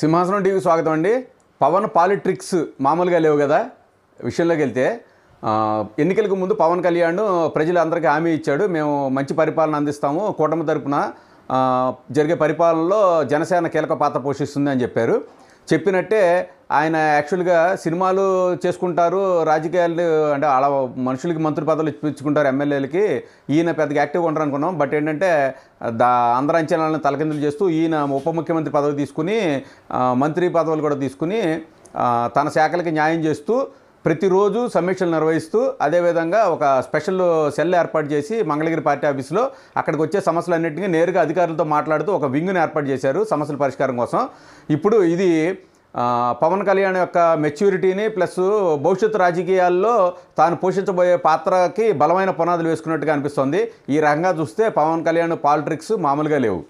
సింహాసనం టీవీ స్వాగతం అండి. పవన్ పాలిట్రిక్స్ మామూలుగా లేవు కదా విషయంలోకి వెళ్తే. ఎన్నికలకు ముందు పవన్ కళ్యాణ్ ప్రజలందరికీ హామీ ఇచ్చాడు. మేము మంచి పరిపాలన అందిస్తాము. కూటమి తరపున జరిగే పరిపాలనలో జనసేన కీలక పాత్ర పోషిస్తుంది అని చెప్పారు. చెప్పినట్టే ఆయన యాక్చువల్గా సినిమాలు చేసుకుంటారు రాజకీయాలు అంటే అలా మనుషులకి మంత్రి పదవులు ఇప్పించుకుంటారు ఎమ్మెల్యేలకి. ఈయన పెద్దగా యాక్టివ్గా ఉండరు అనుకున్నాం బట్ ఏంటంటే దా అందరు అంచనాలను తలకిందులు చేస్తూ ఈయన ఉప ముఖ్యమంత్రి పదవి తీసుకుని మంత్రి పదవులు కూడా తీసుకుని తన శాఖలకి న్యాయం చేస్తూ ప్రతిరోజు సమీక్షలు నిర్వహిస్తూ అదేవిధంగా ఒక స్పెషల్ సెల్ ఏర్పాటు చేసి మంగళగిరి పార్టీ ఆఫీసులో అక్కడికి వచ్చే సమస్యలన్నింటినీ నేరుగా అధికారులతో మాట్లాడుతూ ఒక వింగ్ను ఏర్పాటు చేశారు సమస్యల పరిష్కారం కోసం. ఇప్పుడు ఇది పవన్ కళ్యాణ్ యొక్క మెచ్యూరిటీని ప్లస్ భవిష్యత్తు రాజకీయాల్లో తాను పోషించబోయే పాత్రకి బలమైన పునాదులు వేసుకున్నట్టుగా అనిపిస్తోంది. ఈ రకంగా చూస్తే పవన్ కళ్యాణ్ పాలిటిక్స్ మామూలుగా లేవు.